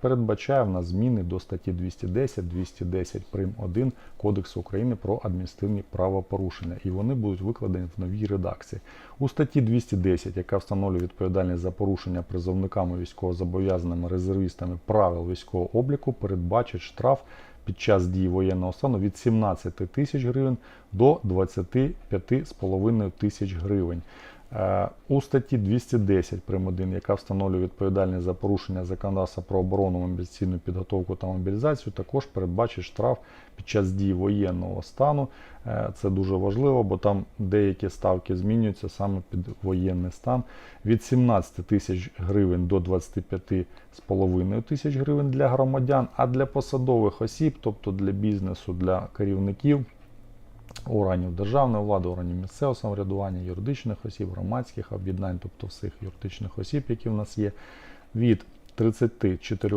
передбачає в нас зміни до статті 210, 210 прим. 1 Кодексу України про адміністративні правопорушення, і вони будуть викладені в новій редакції. У статті 210, яка встановлює відповідальність за порушення призовниками військовозобов'язаними резервістами правил військового обліку, передбачить штраф під час дії воєнного стану від 17 тисяч гривень до 25,5 тисяч гривень. Е, У статті 210 прим. 1, яка встановлює відповідальність за порушення законодавства про оборону, мобілізаційну підготовку та мобілізацію, також передбачить штраф під час дії воєнного стану. Е, Це дуже важливо, бо там деякі ставки змінюються саме під воєнний стан від 17 тисяч гривень до 25,5 тисяч гривень для громадян, а для посадових осіб, тобто для бізнесу, для керівників органів державної влади, органів місцевого самоврядування, юридичних осіб, громадських об'єднань, тобто всіх юридичних осіб, які в нас є, від 34